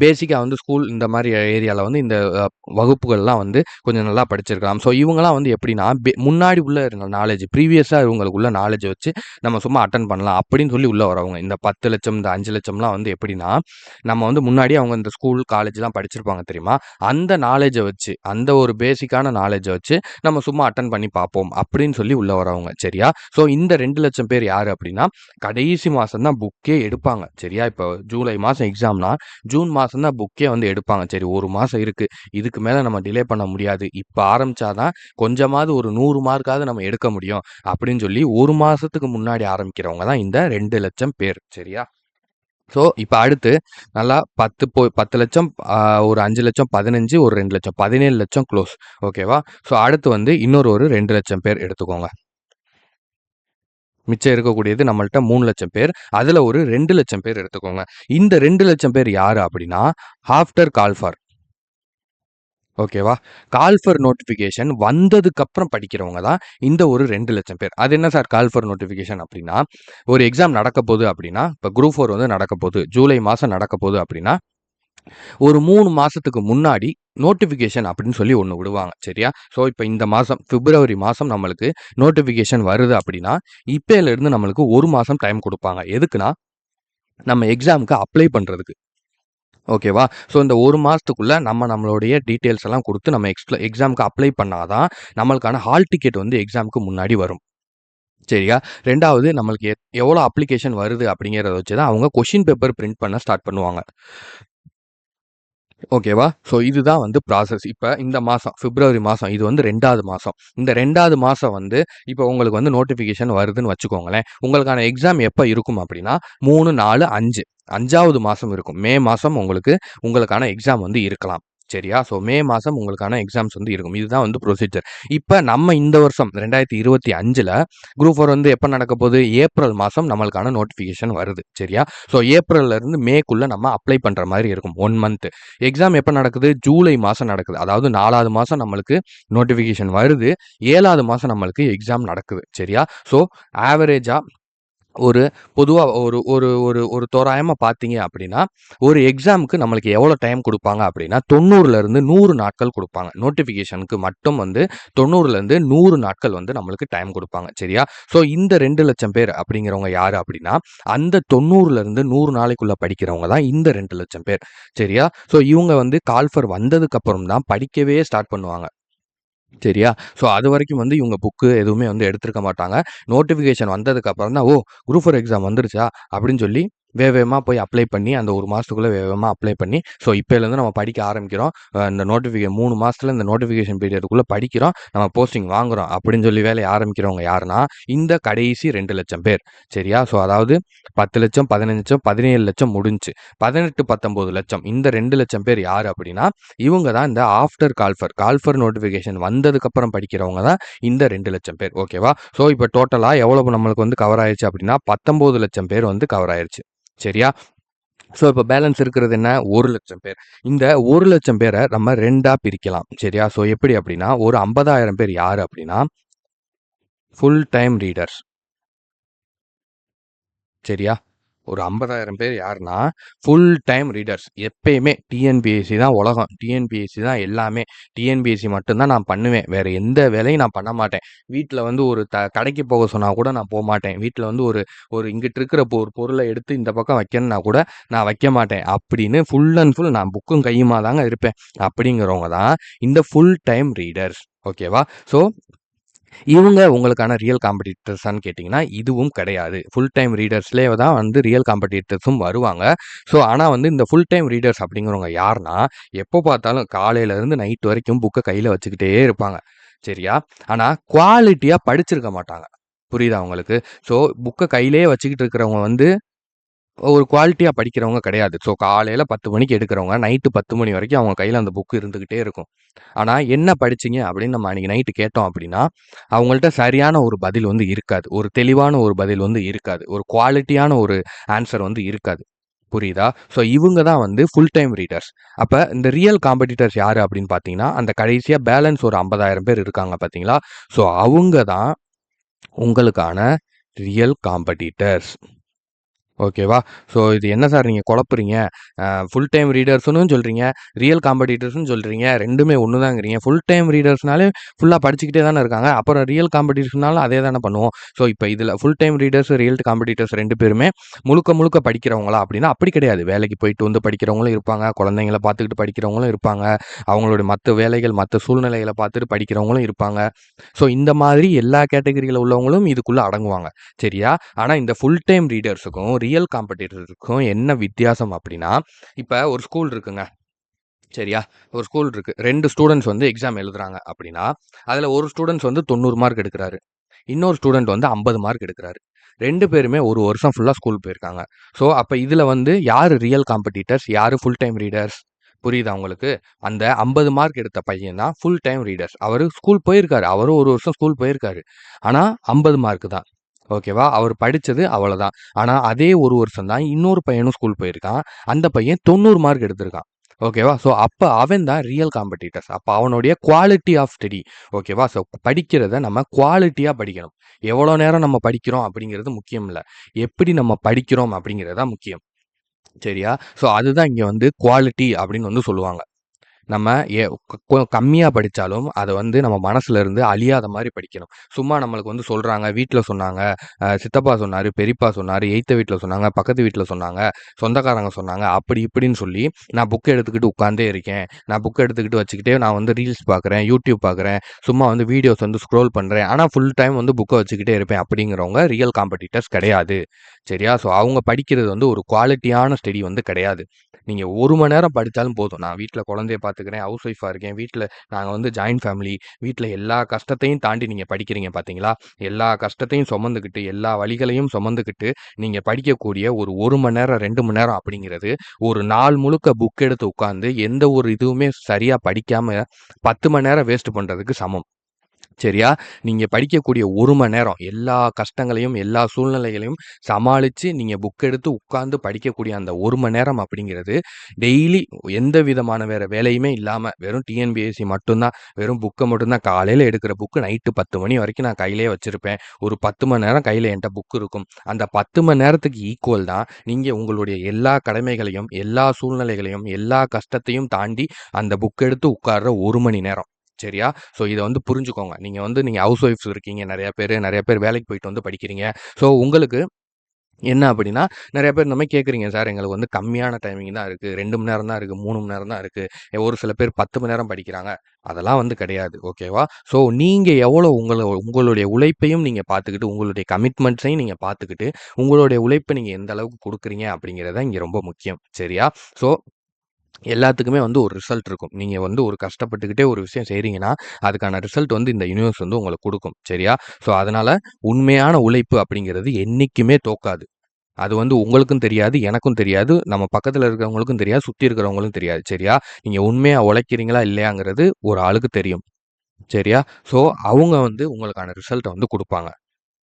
பேசிக்காக வந்து ஸ்கூல் இந்த மாதிரி ஏரியாவில் வந்து இந்த வகுப்புகள்லாம் வந்து கொஞ்சம் நல்லா படிச்சிருக்கலாம். ஸோ இவங்கெல்லாம் வந்து எப்படின்னா முன்னாடி உள்ள நாலேஜ் ப்ரீவியஸாக இவங்களுக்குள்ள நாலேஜை வச்சு நம்ம சும்மா அட்டன் பண்ணலாம் அப்படின்னு சொல்லி உள்ளே வரவங்க. இந்த பத்து லட்சம் இந்த அஞ்சு லட்சம்லாம் வந்து எப்படின்னா நம்ம வந்து முன்னாடி அவங்க இந்த ஸ்கூல் காலேஜ்லாம் படிச்சிருப்பாங்க தெரியுமா? அந்த நாலேஜை வச்சு அந்த ஒரு பேசிக்கான நாலேஜை வச்சு நம்ம சும்மா அட்டன் பண்ணி பார்ப்போம் அப்படின்னு சொல்லி உள்ளே வரவங்க. சரியா? ஸோ இந்த ரெண்டு லட்சம் பேர் யார் அப்படின்னா கடைசி மாதம் தான் புக்கே எடுப்பாங்க. சரியா? இப்போ ஜூலை மாதம் எக்ஸாம்னா ஜூன் மாதம் தான் புக்கே வந்து எடுப்பாங்க. சரி ஒரு மாதம் இருக்குது இதுக்கு மேலே நம்ம டிலே பண்ண முடியாது. இப்போ ஆரம்பித்தாதான் கொஞ்சமாவது ஒரு நூறு மார்க்காவது நம்ம எடுக்க முடியும் அப்படின்னு சொல்லி ஒரு மாதத்துக்கு முன்னாடி ஆரம்பிக்கிறவங்க தான் இந்த ரெண்டு லட்சம் பேர். சரியா? ஸோ இப்போ அடுத்து நல்லா பத்து போ பத்து லட்சம் ஒரு அஞ்சு லட்சம் பதினஞ்சு ஒரு ரெண்டு லட்சம் பதினேழு லட்சம் க்ளோஸ் ஓகேவா ஸோ அடுத்து வந்து இன்னொரு ஒரு ரெண்டு லட்சம் பேர் எடுத்துக்கோங்க. மிச்சம் இருக்கக்கூடியது நம்மள்ட்ட மூணு லட்சம் பேர். அதில் ஒரு ரெண்டு லட்சம் பேர் எடுத்துக்கோங்க. இந்த ரெண்டு லட்சம் பேர் யார் அப்படின்னா ஆஃப்டர் கால்ஃபார். ஓகேவா? கால் ஃபார் நோட்டிஃபிகேஷன் வந்ததுக்கப்புறம் படிக்கிறவங்க தான் இந்த ஒரு ரெண்டு லட்சம் பேர். அது என்ன சார் கால் ஃபார் நோட்டிஃபிகேஷன் அப்படின்னா ஒரு எக்ஸாம் நடக்க போகுது அப்படின்னா இப்போ குரூப் ஃபோர் வந்து நடக்க போகுது. ஜூலை மாதம் நடக்க போகுது அப்படின்னா ஒரு மூணு மாதத்துக்கு முன்னாடி நோட்டிஃபிகேஷன் அப்படின்னு சொல்லி ஒன்று விடுவாங்க சரியா? ஸோ இப்போ இந்த மாதம் பிப்ரவரி மாதம் நம்மளுக்கு நோட்டிஃபிகேஷன் வருது அப்படின்னா இப்போலேருந்து நம்மளுக்கு ஒரு மாதம் டைம் கொடுப்பாங்க. எதுக்குன்னா நம்ம எக்ஸாமுக்கு அப்ளை பண்ணுறதுக்கு ஓகேவா ஸோ இந்த ஒரு மாதத்துக்குள்ளே நம்ம நம்மளுடைய டீட்டெயில்ஸ் எல்லாம் கொடுத்து நம்ம எக்ஸ்ட்ரா எக்ஸாமுக்கு அப்ளை பண்ணாதான் நம்மளுக்கான ஹால் டிக்கெட் வந்து எக்ஸாமுக்கு முன்னாடி வரும். சரியா? ரெண்டாவது நம்மளுக்கு எத் எவ்வளோ அப்ளிகேஷன் வருது அப்படிங்கிறத வச்சு தான் அவங்க கொஷின் பேப்பர் பிரிண்ட் பண்ண ஸ்டார்ட் பண்ணுவாங்க. ஓகேவா ஸோ இதுதான் வந்து ப்ராசஸ் இப்போ இந்த மாதம் பிப்ரவரி மாதம் இது வந்து ரெண்டாவது மாதம் இந்த ரெண்டாவது மாதம் வந்து இப்போ உங்களுக்கு வந்து நோட்டிஃபிகேஷன் வருதுன்னு வச்சுக்கோங்களேன். உங்களுக்கான எக்ஸாம் எப்போ இருக்கும் அப்படின்னா மூணு நாலு அஞ்சு. அஞ்சாவது மாதம் இருக்கும். மே மாதம் உங்களுக்கு உங்களுக்கான எக்ஸாம் வந்து இருக்கலாம். சரியா? ஸோ மே மாதம் உங்களுக்கான எக்ஸாம்ஸ் வந்து இருக்கும். இதுதான் வந்து ப்ரொசீஜர் இப்போ நம்ம இந்த வருஷம் ரெண்டாயிரத்தி இருபத்தி அஞ்சில் குரூப் ஃபோர் வந்து எப்போ நடக்க போகுது? ஏப்ரல் மாதம் நம்மளுக்கான நோட்டிஃபிகேஷன் வருது. சரியா? ஸோ ஏப்ரல்லேருந்து மேக்குள்ளே நம்ம அப்ளை பண்ணுற மாதிரி இருக்கும். ஒன் மந்த் எக்ஸாம் எப்போ நடக்குது? ஜூலை மாதம் நடக்குது. அதாவது நாலாவது மாதம் நம்மளுக்கு நோட்டிஃபிகேஷன் வருது. ஏழாவது மாதம் நம்மளுக்கு எக்ஸாம் நடக்குது. சரியா? ஸோ ஆவரேஜாக ஒரு பொதுவாக ஒரு ஒரு ஒரு ஒரு தோராயமாக பார்த்தீங்க அப்படின்னா ஒரு எக்ஸாமுக்கு நம்மளுக்கு எவ்வளோ டைம் கொடுப்பாங்க அப்படின்னா தொண்ணூறுலேருந்து நூறு நாட்கள் கொடுப்பாங்க. நோட்டிஃபிகேஷனுக்கு மட்டும் வந்து தொண்ணூறுலேருந்து நூறு நாட்கள் வந்து நம்மளுக்கு டைம் கொடுப்பாங்க. சரியா? ஸோ இந்த ரெண்டு லட்சம் பேர் அப்படிங்கிறவங்க யார் அப்படின்னா அந்த தொண்ணூறுலேருந்து நூறு நாளைக்குள்ளே படிக்கிறவங்க தான் இந்த ரெண்டு லட்சம் பேர். சரியா? ஸோ இவங்க வந்து கால்ஃபர் வந்ததுக்கப்புறம் தான் படிக்கவே ஸ்டார்ட் பண்ணுவாங்க. சரியா? ஸோ அது வரைக்கும் வந்து இவங்க புக்கு எதுவுமே வந்து எடுத்திருக்க மாட்டாங்க. நோட்டிஃபிகேஷன் வந்ததுக்கு அப்புறம் தான் ஓ குரூப் ஃபோர் எக்ஸாம் வந்துருச்சா? அப்படின்னு சொல்லி வேகமாக போய் அப்ளை பண்ணி அந்த ஒரு மாதத்துக்குள்ளே வேகமாக அப்ளை பண்ணி ஸோ இப்போலேருந்து நம்ம படிக்க ஆரம்பிக்கிறோம். இந்த நோட்டிஃபிகே மூணு மாதத்தில் இந்த நோட்டிஃபிகேஷன் பீரியடுக்குள்ளே படிக்கிறோம். நம்ம போஸ்டிங் வாங்குறோம். அப்படின்னு சொல்லி வேலையை ஆரம்பிக்கிறவங்க யாருன்னா இந்த கடைசி ரெண்டு லட்சம் பேர். சரியா? ஸோ அதாவது பத்து லட்சம் பதினஞ்சு லட்சம் பதினேழு லட்சம் முடிஞ்சு. பதினெட்டு பத்தொம்போது லட்சம். இந்த ரெண்டு லட்சம் பேர் யார் அப்படின்னா இவங்க தான் இந்த ஆஃப்டர் கால்ஃபர் கால்ஃபர் நோட்டிஃபிகேஷன் வந்ததுக்கப்புறம் படிக்கிறவங்க தான் இந்த ரெண்டு லட்சம் பேர். ஓகேவா ஸோ இப்போ டோட்டலாக எவ்வளோ நம்மளுக்கு வந்து கவர் ஆயிடுச்சு அப்படின்னா பத்தொம்போது லட்சம் பேர் வந்து கவர் ஆயிடுச்சு சரியா? ஸோ இப்போ பேலன்ஸ் இருக்கிறது என்ன? ஒரு லட்சம் பேர். இந்த ஒரு லட்சம் பேரை நம்ம ரெண்டாக பிரிக்கலாம். சரியா? ஸோ எப்படி அப்படின்னா ஒரு ஐம்பதாயிரம் பேர் யார் அப்படின்னா ஃபுல் டைம் ரீடர்ஸ் சரியா? ஒரு ஐம்பதாயிரம் பேர் யாருன்னா ஃபுல் டைம் ரீடர்ஸ் எப்பயுமே டிஎன்பிஎஸ்சி தான் உலகம். டிஎன்பிஎஸ்சி தான் எல்லாமே. டிஎன்பிஎஸ்சி மட்டும்தான் நான் பண்ணுவேன். வேறு எந்த வேலையும் நான் பண்ண மாட்டேன். வீட்டில் வந்து ஒரு த கடைக்கு போக சொன்னால் கூட நான் போக மாட்டேன். வீட்டில் வந்து ஒரு ஒரு இங்கிட்டு இருக்கிற ஒரு பொருளை எடுத்து இந்த பக்கம் வைக்கணும்னா கூட நான் வைக்க மாட்டேன். அப்படின்னு ஃபுல் அண்ட் ஃபுல் நான் புக்கும் கையுமா தாங்க இருப்பேன். அப்படிங்கிறவங்க தான் இந்த ஃபுல் டைம் ரீடர்ஸ் ஓகேவா? ஸோ இவங்க உங்களுக்கான ரியல் காம்படிட்டர்ஸான்னு கேட்டிங்கன்னா இதுவும் கிடையாது. ஃபுல் டைம் ரீடர்ஸ்லேயே தான் வந்து ரியல் காம்படிட்டர்ஸும் வருவாங்க. ஸோ ஆனால் வந்து இந்த ஃபுல் டைம் ரீடர்ஸ் அப்படிங்கிறவங்க யாருன்னா எப்போ பார்த்தாலும் காலையிலேருந்து நைட் வரைக்கும் புக்கை கையில் வச்சுக்கிட்டே இருப்பாங்க. சரியா? ஆனால் குவாலிட்டியாக படிச்சிருக்க மாட்டாங்க. புரியுதா உங்களுக்கு? ஸோ புக்கை கையிலே வச்சுக்கிட்டு இருக்கிறவங்க வந்து ஒரு குவாலிட்டியாக படிக்கிறவங்க கிடையாது. ஸோ காலையில் பத்து மணிக்கு எடுக்கிறவங்க நைட்டு பத்து மணி வரைக்கும் அவங்க கையில் அந்த புக்கு இருந்துக்கிட்டே இருக்கும். ஆனால் என்ன படிச்சீங்க அப்படின்னு நம்ம அன்றைக்கி நைட்டு கேட்டோம் அப்படின்னா அவங்கள்ட்ட சரியான ஒரு பதில் வந்து இருக்காது. ஒரு தெளிவான ஒரு பதில் வந்து இருக்காது. ஒரு குவாலிட்டியான ஒரு ஆன்சர் வந்து இருக்காது. புரியுதா? ஸோ இவங்க தான் வந்து ஃபுல் டைம் ரீடர்ஸ் அப்போ இந்த ரியல் காம்படிட்டர்ஸ் யார் அப்படின்னு பார்த்தீங்கன்னா அந்த கடைசியாக பேலன்ஸ் ஒரு ஐம்பதாயிரம் பேர் இருக்காங்க பார்த்தீங்களா ஸோ அவங்க தான் உங்களுக்கான ரியல் காம்படிட்டர்ஸ் ஓகேவா ஸோ இது என்ன சார் நீங்கள் குழப்புறீங்க? ஃபுல் டைம் ரீடர்ஸ்னு சொல்கிறீங்க ரியல் காம்படிட்டர்ஸ்னு சொல்கிறீங்க ரெண்டுமே ஒன்று தாங்கிறீங்க ஃபுல் டைம் ரீடர்ஸ்னாலே ஃபுல்லாக படிச்சுக்கிட்டே தானே இருக்காங்க. அப்புறம் ரியல் காம்படிட்டர்ஸ்னாலும் அதே தானே பண்ணுவோம். ஸோ இப்போ இதில் full time readers real competitors ரெண்டு பேருமே முழுக்க முழுக்க படிக்கிறவங்களா அப்படின்னா அப்படி கிடையாது. வேலைக்கு போயிட்டு வந்து படிக்கிறவங்களும் இருப்பாங்க. குழந்தைங்கள பார்த்துக்கிட்டு படிக்கிறவங்களும் இருப்பாங்க. அவங்களுடைய மற்ற வேலைகள் மற்ற சூழ்நிலைகளை பார்த்துட்டு படிக்கிறவங்களும் இருப்பாங்க. ஸோ இந்த மாதிரி எல்லா கேட்டகரியில் உள்ளவங்களும் இதுக்குள்ளே அடங்குவாங்க. சரியா? ஆனால் இந்த ஃபுல் டைம் ரீடர்ஸுக்கும் ரியல் காம்படிட்டருக்கும் என்ன வித்தியாசம் அப்படின்னா இப்போ ஒரு ஸ்கூல் இருக்குங்க. சரியா? ஒரு ஸ்கூல் இருக்கு. ரெண்டு ஸ்டூடெண்ட்ஸ் வந்து எக்ஸாம் எழுதுறாங்க அப்படின்னா அதில் ஒரு ஸ்டூடெண்ட்ஸ் வந்து தொண்ணூறு மார்க் எடுக்கிறாரு. இன்னொரு ஸ்டூடெண்ட் வந்து ஐம்பது மார்க் எடுக்கிறாரு. ரெண்டு பேருமே ஒரு வருஷம் ஃபுல்லாக ஸ்கூல் போயிருக்காங்க. ஸோ அப்போ இதில் வந்து யார் ரியல் காம்படிட்டர்ஸ் யார் ஃபுல் டைம் ரீடர்ஸ் புரியுதா உங்களுக்கு? அந்த ஐம்பது மார்க் எடுத்த பையன் தான் ஃபுல் டைம் ரீடர்ஸ் அவர் ஸ்கூல் போயிருக்காரு. அவரும் ஒரு வருஷம் ஸ்கூல் போயிருக்காரு. ஆனால் ஐம்பது மார்க் தான். ஓகேவா அவர் படித்தது அவ்வளோதான் ஆனால் அதே ஒரு வருஷம் தான் இன்னொரு பையனும் ஸ்கூல் போயிருக்கான் அந்த பையன் தொண்ணூறு மார்க் எடுத்திருக்கான் ஓகேவா? ஸோ அப்போ அவன் தான் ரியல் காம்படிட்டர்ஸ். அப்போ அவனுடைய குவாலிட்டி ஆஃப் ஸ்டடி ஓகேவா? ஸோ படிக்கிறத நம்ம குவாலிட்டியாக படிக்கணும். எவ்வளோ நேரம் நம்ம படிக்கிறோம் அப்படிங்கிறது முக்கியம் இல்லை எப்படி நம்ம படிக்கிறோம் அப்படிங்கிறது தான் முக்கியம். சரியா? ஸோ அதுதான் இங்கே வந்து குவாலிட்டி அப்படின்னு வந்து சொல்லுவாங்க. நம்ம ஏ கொ கம்மியா படிச்சாலும், வந்து நம்ம மனசுல இருந்து அழியாத மாதிரி படிக்கணும். சும்மா நம்மளுக்கு வந்து சொல்கிறாங்க வீட்டில் சொன்னாங்க, சித்தப்பா சொன்னார் பெரியப்பா சொன்னார் எய்த்த வீட்டில் சொன்னாங்க, பக்கத்து வீட்டில் சொன்னாங்க, சொந்தக்காரங்க சொன்னாங்க, அப்படி இப்படின்னு சொல்லி நான் புக்கை எடுத்துக்கிட்டு உட்காந்தே இருக்கேன். நான் புக்கை எடுத்துக்கிட்டு வச்சுக்கிட்டே நான் வந்து ரீல்ஸ் பார்க்குறேன், யூடியூப் பார்க்குறேன், சும்மா வந்து வீடியோஸ் வந்து ஸ்க்ரோல் பண்ணுறேன் ஆனால் ஃபுல் டைம் வந்து புக்கை வச்சுக்கிட்டே இருப்பேன் அப்படிங்கிறவங்க ரியல் காம்படிட்டர்ஸ் கிடையாது. சரியா? ஸோ அவங்க படிக்கிறது வந்து ஒரு குவாலிட்டியான ஸ்டடி வந்து கிடையாது. நீங்கள் ஒரு மணி நேரம் படித்தாலும் போதும். நான் வீட்டில் குழந்தைய பார்த்துக்கிறேன், ஹவுஸ் ஒய்ஃபாக இருக்கேன், வீட்டில் நாங்கள் வந்து ஜாயிண்ட் ஃபேமிலி, வீட்டில் எல்லா கஷ்டத்தையும் தாண்டி நீங்கள் படிக்கிறீங்க பார்த்தீங்களா? எல்லா கஷ்டத்தையும் சுமந்துக்கிட்டு, எல்லா வழிகளையும் சுமந்துக்கிட்டு, நீங்கள் படிக்கக்கூடிய ஒரு ஒரு மணி நேரம், ரெண்டு மணி நேரம் அப்படிங்கிறது, ஒரு நாள் முழுக்க புக் எடுத்து உட்காந்து எந்த ஒரு இதுவுமே சரியாக படிக்காமல் பத்து மணி நேரம் வேஸ்ட் பண்ணுறதுக்கு சமம். சரியா? நீங்கள் படிக்கக்கூடிய ஒரு மணி நேரம் எல்லா கஷ்டங்களையும், எல்லா சூழ்நிலைகளையும் சமாளித்து நீங்கள் புக் எடுத்து உட்கார்ந்து படிக்கக்கூடிய அந்த ஒரு மணி நேரம் அப்படிங்கிறது, டெய்லி எந்த விதமான வேறு வேலையுமே இல்லாமல் வெறும் டிஎன்பிஎஸ்சி மட்டும்தான் வெறும் புக்கை மட்டும்தான் காலையில் எடுக்கிற புக்கு நைட்டு 10 மணி வரைக்கும் நான் கையிலேயே வச்சுருப்பேன் ஒரு 10 மணி நேரம் கையில் என்கிட்ட புக் இருக்கும். அந்த 10 மணி நேரத்துக்கு ஈக்குவல் தான் நீங்கள் உங்களுடைய எல்லா கடமைகளையும், எல்லா சூழ்நிலைகளையும், எல்லா கஷ்டத்தையும் தாண்டி அந்த புக் எடுத்து உட்கார்ற ஒரு மணி நேரம். சரியா? ஸோ இதை வந்து புரிஞ்சுக்கோங்க. நீங்கள் வந்து நீங்கள் ஹவுஸ் ஒய்ஃப்ஸ் இருக்கீங்க நிறையா பேர் நிறையா பேர் வேலைக்கு போயிட்டு வந்து படிக்கிறீங்க. ஸோ உங்களுக்கு என்ன அப்படின்னா, நிறைய பேர் இந்த கேட்குறீங்க, "சார் எங்களுக்கு வந்து கம்மியான டைமிங் தான் இருக்குது ரெண்டு மணி நேரம் தான் இருக்குது மூணு மணி நேரம் தான் இருக்குது ஒரு சில பேர் 10 மணி நேரம் படிக்கிறாங்க." அதெல்லாம் வந்து கிடையாது. ஓகேவா? ஸோ நீங்கள் எவ்வளோ உங்களை உங்களுடைய உழைப்பையும் நீங்கள் பார்த்துக்கிட்டு, உங்களுடைய கமிட்மெண்ட்ஸையும் நீங்கள் பார்த்துக்கிட்டு, உங்களுடைய உழைப்பை நீங்கள் எந்த அளவுக்கு கொடுக்குறீங்க அப்படிங்கிறது தான் ரொம்ப முக்கியம். சரியா? ஸோ எல்லாத்துக்குமே வந்து ஒரு ரிசல்ட் இருக்கும். நீங்கள் வந்து ஒரு கஷ்டப்பட்டுக்கிட்டே ஒரு விஷயம் செய்கிறீங்கன்னா அதுக்கான ரிசல்ட் வந்து இந்த யூனிவர்ஸ் வந்து உங்களுக்கு கொடுக்கும் சரியா? ஸோ அதனால் உண்மையான உழைப்பு அப்படிங்கிறது என்றைக்குமே தோக்காது. அது வந்து உங்களுக்கும் தெரியாது, எனக்கும் தெரியாது, நம்ம பக்கத்தில் இருக்கிறவங்களுக்கும் தெரியாது, சுற்றி இருக்கிறவங்களுக்கும் தெரியாது. சரியா? நீங்கள் உண்மையாக உழைக்கிறீங்களா இல்லையாங்கிறது ஒரு ஆளுக்கு தெரியும். சரியா? ஸோ அவங்க வந்து உங்களுக்கான ரிசல்ட்டை வந்து கொடுப்பாங்க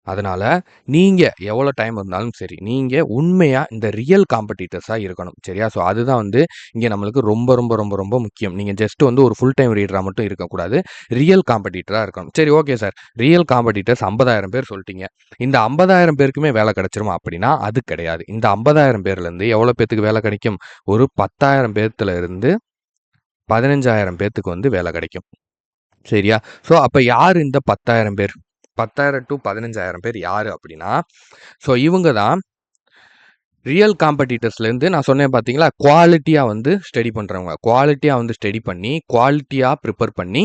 அதனால நீங்க எவ்வளோ டைம் இருந்தாலும் சரி, நீங்க உண்மையா இந்த ரியல் காம்படிட்டர்ஸா இருக்கணும். சரியா? ஸோ அதுதான் வந்து இங்கே நம்மளுக்கு ரொம்ப ரொம்ப ரொம்ப ரொம்ப முக்கியம். நீங்க ஜஸ்ட் வந்து ஒரு ஃபுல் டைம் ரீடரா மட்டும் இருக்கக்கூடாது. ரியல் காம்படிட்டரா இருக்கணும். சரி ஓகே சார். ரியல் காம்படிட்டர்ஸ் 50,000 பேர் சொல்லிட்டீங்க இந்த 50,000 பேருக்குமே வேலை கிடைச்சிருமா அப்படின்னா, அது கிடையாது. இந்த ஐம்பதாயிரம் பேர்லேருந்து எவ்வளோ பேத்துக்கு வேலை கிடைக்கும்? ஒரு பத்தாயிரம் பேர்த்துல இருந்து பதினஞ்சாயிரம் பேர்த்துக்கு வந்து வேலை கிடைக்கும். சரியா? ஸோ அப்போ யார் இந்த 10,000 பேர்? பத்தாயிரம் டு பதினஞ்சாயிரம் பேர் யார் அப்படின்னா, ஸோ இவங்க தான் ரியல் காம்படிட்டர்ஸ்லேருந்து நான் சொன்னேன் பார்த்தீங்களா? குவாலிட்டியாக வந்து ஸ்டடி பண்ணுறவங்க குவாலிட்டியாக வந்து ஸ்டடி பண்ணி, குவாலிட்டியாக ப்ரிப்பேர் பண்ணி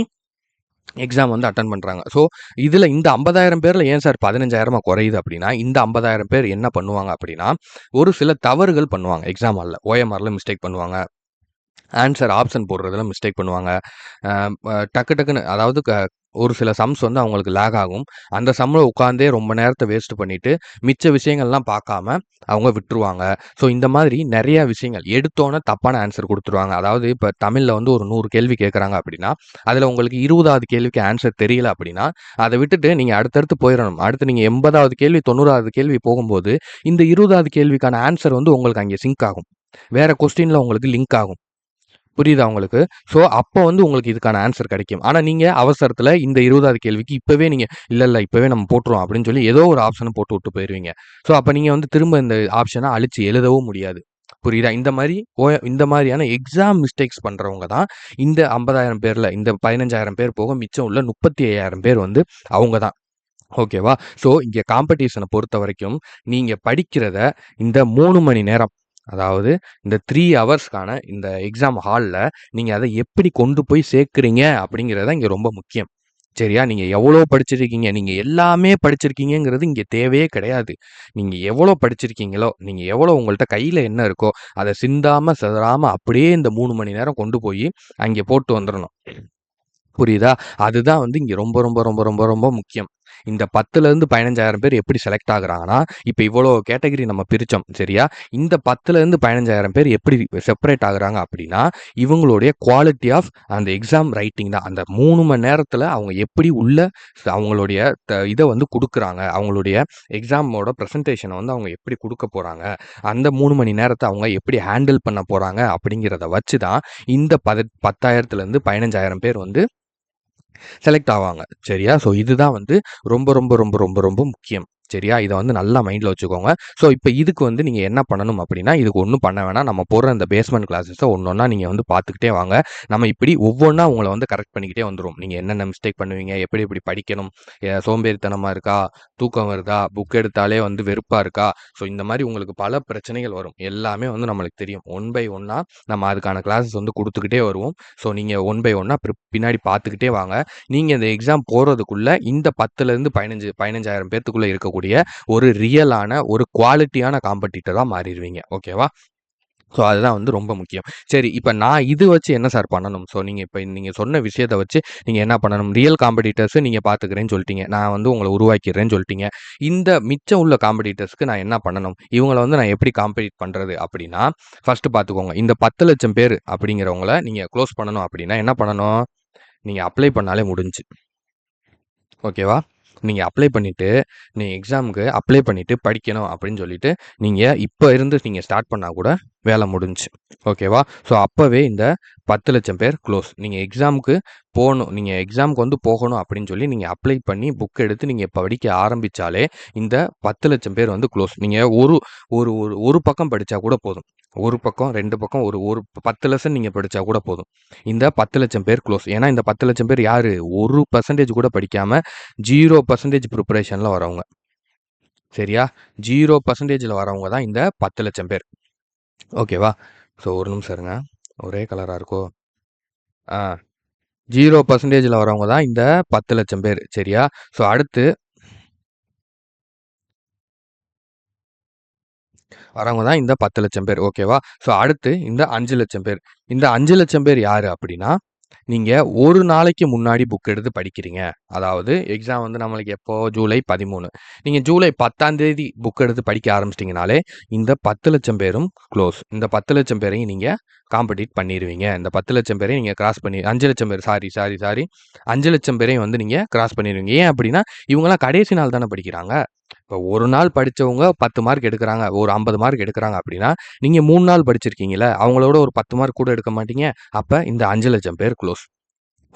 எக்ஸாம் வந்து அட்டன் பண்ணுறாங்க ஸோ இதில் இந்த ஐம்பதாயிரம் பேரில் ஏன் சார் 15,000 குறையுது அப்படின்னா, இந்த 50,000 பேர் என்ன பண்ணுவாங்க அப்படின்னா, ஒரு சில தவறுகள் பண்ணுவாங்க எக்ஸாம் ஹாலில் ஓஎம்ஆரில் மிஸ்டேக் பண்ணுவாங்க. ஆன்சர் ஆப்ஷன் போடுறதுல மிஸ்டேக் பண்ணுவாங்க. டக்கு டக்குன்னு அதாவது க ஒரு சில சம்ஸ் வந்து அவங்களுக்கு லேக் ஆகும். அந்த சம்மில் உட்காந்தே ரொம்ப நேரத்தை வேஸ்ட் பண்ணிட்டு, மிச்ச விஷயங்கள்லாம் பார்க்காம அவங்க விட்டுருவாங்க. ஸோ இந்த மாதிரி நிறையா விஷயங்கள் எடுத்தோன்னே தப்பான ஆன்சர் கொடுத்துருவாங்க அதாவது இப்போ தமிழில் வந்து ஒரு நூறு கேள்வி கேட்குறாங்க அப்படின்னா, அதில் உங்களுக்கு 20வது கேள்விக்கு ஆன்சர் தெரியல அப்படின்னா, அதை விட்டுட்டு நீங்கள் அடுத்தடுத்து போயிடணும் அடுத்து நீங்கள் எண்பதாவது கேள்வி, 90வது கேள்வி போகும்போது, இந்த 20வது கேள்விக்கான ஆன்சர் வந்து உங்களுக்கு அங்கே சிங்க் ஆகும். வேற கொஸ்டினில் உங்களுக்கு லிங்க் ஆகும். புரியுதா உங்களுக்கு? ஸோ அப்போ வந்து உங்களுக்கு இதுக்கான ஆன்சர் கிடைக்கும். ஆனால் நீங்கள் அவசரத்தில் இந்த 20வது கேள்விக்கு இப்போவே நீங்கள் இல்லை இல்லை இப்போவே நம்ம போட்டுருவோம் அப்படின்னு சொல்லி ஏதோ ஒரு ஆப்ஷனை போட்டு விட்டு போயிருவீங்க. ஸோ அப்போ நீங்கள் வந்து திரும்ப இந்த ஆப்ஷனை அழிச்சு எழுதவும் முடியாது. புரியுதா? இந்த மாதிரி ஓ இந்த மாதிரியான எக்ஸாம் மிஸ்டேக்ஸ் பண்ணுறவங்க தான் இந்த ஐம்பதாயிரம் பேரில் இந்த 15,000 பேர் போக மிச்சம் உள்ள 35,000 பேர் வந்து அவங்க தான். ஓகேவா? ஸோ இங்கே காம்படிஷனை பொறுத்த வரைக்கும் நீங்கள் படிக்கிறத இந்த மூணு மணி நேரம், அதாவது இந்த த்ரீ ஹவர்ஸ்க்கான இந்த எக்ஸாம் ஹாலில் நீங்கள் அதை எப்படி கொண்டு போய் சேர்க்குறீங்க அப்படிங்கிறது தான் ரொம்ப முக்கியம். சரியா? நீங்கள் எவ்வளோ படிச்சிருக்கீங்க? நீங்கள் எல்லாமே படிச்சிருக்கீங்கிறது இங்கே தேவையே கிடையாது. நீங்கள் எவ்வளோ படிச்சிருக்கீங்களோ, நீங்கள் எவ்வளோ உங்கள்கிட்ட கையில் என்ன இருக்கோ, அதை சிந்தாமல் சிதறாமல் அப்படியே இந்த மூணு மணி நேரம் கொண்டு போய் அங்கே போட்டு வந்துடணும் புரியுதா? அதுதான் வந்து இங்கே ரொம்ப ரொம்ப ரொம்ப ரொம்ப ரொம்ப முக்கியம். இந்த 10லருந்து 15,000 பேர் எப்படி செலக்ட் ஆகுறாங்கன்னா, இப்போ இவ்வளோ கேட்டகரி நம்ம பிரித்தோம் சரியா? இந்த 10லருந்து 15,000 பேர் எப்படி செப்பரேட் ஆகுறாங்க அப்படின்னா, இவங்களுடைய குவாலிட்டி ஆஃப் அந்த எக்ஸாம் ரைட்டிங் தான். அந்த மூணு மணி நேரத்தில் அவங்க எப்படி உள்ள அவங்களுடைய த வந்து கொடுக்குறாங்க அவங்களுடைய எக்ஸாமோட ப்ரெசன்டேஷனை வந்து அவங்க எப்படி கொடுக்க போகிறாங்க அந்த மூணு மணி நேரத்தை அவங்க எப்படி ஹேண்டில் பண்ண போகிறாங்க அப்படிங்கிறத வச்சு தான் இந்த பத 10,000த்துலருந்து 15,000 பேர் வந்து செலக்ட் ஆவாங்க. சரியா? ஸோ இதுதான் வந்து ரொம்ப ரொம்ப ரொம்ப ரொம்ப ரொம்ப முக்கியம். சரியா? இதை வந்து நல்லா மைண்டில் வச்சுக்கோங்க. ஸோ இப்போ இதுக்கு வந்து நீங்கள் என்ன பண்ணணும் அப்படின்னா, இதுக்கு ஒன்றும் பண்ண வேணாம். நம்ம போடுற இந்த பேஸ்மெண்ட் க்ளாஸஸை ஒன்று ஒன்றா நீங்கள் வந்து பார்த்துக்கிட்டே வாங்க. நம்ம இப்படி ஒவ்வொன்றா உங்களை வந்து கரெக்ட் பண்ணிக்கிட்டே வந்துடும் நீங்கள் என்னென்ன மிஸ்டேக் பண்ணுவீங்க? எப்படி எப்படி படிக்கணும்? சோம்பேறித்தனமாக இருக்கா? தூக்கம் வருதா? புக் எடுத்தாலே வந்து வெறுப்பாக இருக்கா? ஸோ இந்த மாதிரி உங்களுக்கு பல பிரச்சனைகள் வரும். எல்லாமே வந்து நம்மளுக்கு தெரியும். ஒன் பை ஒன்னாக நம்ம அதுக்கான கிளாஸஸ் வந்து கொடுத்துக்கிட்டே வருவோம். ஸோ நீங்கள் ஒன் பை ஒன்னாக பின்னாடி பார்த்துக்கிட்டே வாங்க. நீங்கள் இந்த எக்ஸாம் போகிறதுக்குள்ளே இந்த பத்துலேருந்து பதினஞ்சு பதினஞ்சாயிரம் பேர்த்துக்குள்ளே இருக்கக்கூடிய ஒரு ரியலான, ஒரு குவாலிட்டியான காம்படிட்டராக மாறிடுவீங்க ஓகேவா? ஸோ அதுதான் வந்து ரொம்ப முக்கியம். சரி இப்போ நான் இது வச்சு என்ன சார் பண்ணணும்? ஸோ நீங்கள் இப்போ நீங்கள் சொன்ன விஷயத்த வச்சு நீங்கள் என்ன பண்ணணும்? ரியல் காம்படிட்டர்ஸு நீங்கள் பார்த்துக்கிறேன்னு சொல்லிட்டீங்க நான் வந்து உங்களை உருவாக்கிறேன்னு சொல்லிட்டீங்க இந்த மிச்சம் உள்ள காம்படிட்டர்ஸ்க்கு நான் என்ன பண்ணணும்? இவங்களை வந்து நான் எப்படி காம்படிட் பண்ணுறது அப்படின்னா, ஃபர்ஸ்ட்டு பார்த்துக்கோங்க. இந்த பத்து லட்சம் பேர் அப்படிங்கிறவங்கள நீங்கள் க்ளோஸ் பண்ணணும் அப்படின்னா என்ன பண்ணணும்? நீங்கள் அப்ளை பண்ணாலே முடிஞ்சுச்சு. ஓகேவா? நீங்கள் அப்ளை பண்ணிவிட்டு நீ எக்ஸாம்க்கு அப்ளை பண்ணிவிட்டு படிக்கணும் அப்படின்னு சொல்லிட்டு, நீங்கள் இப்போ இருந்து நீங்கள் ஸ்டார்ட் பண்ணால் கூட வேலை முடிஞ்சுச்சு. ஓகேவா? ஸோ அப்போவே இந்த பத்து லட்சம் பேர் க்ளோஸ் நீங்கள் எக்ஸாமுக்கு போகணும் நீங்கள் எக்ஸாமுக்கு வந்து போகணும் அப்படின்னு சொல்லி நீங்கள் அப்ளை பண்ணி புக் எடுத்து நீங்க படிக்க ஆரம்பிச்சாலே, இந்த பத்து லட்சம் பேர் வந்து க்ளோஸ் நீங்கள் ஒரு ஒரு ஒரு ஒரு பக்கம் படித்தா கூட போதும். ஒரு பக்கம், ரெண்டு பக்கம் ஒரு ஒரு பத்து லட்சம் நீங்கள் படித்தா கூட போதும். இந்த பத்து லட்சம் பேர் க்ளோஸ் ஏன்னா இந்த பத்து லட்சம் பேர் யார் ஒரு பர்சன்டேஜ் கூட படிக்காமல் ஜீரோ பர்சன்டேஜ் ப்ரிப்பரேஷனில் வரவங்க. சரியா? ஜீரோ பர்சன்டேஜில் வரவங்க தான் இந்த பத்து லட்சம் பேர். ஓகேவா? ஸோ ஒரு நிமிஷம் இருங்க. ஒரே கலராக இருக்கோ? ஆ. ஜீரோ பர்சன்டேஜில் வரவங்க தான் இந்த பத்து லட்சம் பேர். சரியா? ஸோ அடுத்து வரவங்க தான் இந்த பத்து லட்சம் பேர். ஓகேவா? ஸோ அடுத்து இந்த அஞ்சு லட்சம் பேர். இந்த அஞ்சு லட்சம் பேர் யார் அப்படின்னா, நீங்க ஒரு நாளைக்கு முன்னாடி புக் எடுத்து படிக்கிறீங்க. அதாவது எக்ஸாம் வந்து நம்மளுக்கு எப்போ? ஜூலை 13. நீங்க ஜூலை 10ஆம் தேதி புக் எடுத்து படிக்க ஆரம்பிச்சிட்டிங்கனாலே இந்த பத்து லட்சம் பேரும் க்ளோஸ் இந்த பத்து லட்சம் பேரையும் நீங்க காம்படிட் பண்ணிருவீங்க. இந்த பத்து லட்சம் பேரையும் நீங்கள் கிராஸ் பண்ணி அஞ்சு லட்சம் பேர் சாரி சாரி சாரி அஞ்சு லட்சம் பேரையும் வந்து நீங்கள் கிராஸ் பண்ணிடுவீங்க ஏன் அப்படின்னா, இவங்கெல்லாம் கடைசி நாள் தானே படிக்கிறாங்க. இப்போ ஒரு நாள் படித்தவங்க பத்து மார்க் எடுக்கிறாங்க ஒரு 50 மார்க் எடுக்கிறாங்க அப்படின்னா, நீங்கள் மூணு நாள் படிச்சிருக்கீங்களே அவங்களோட ஒரு 10 மார்க் கூட எடுக்க மாட்டீங்க. அப்போ இந்த அஞ்சு லட்சம் பேர் குளோஸ்.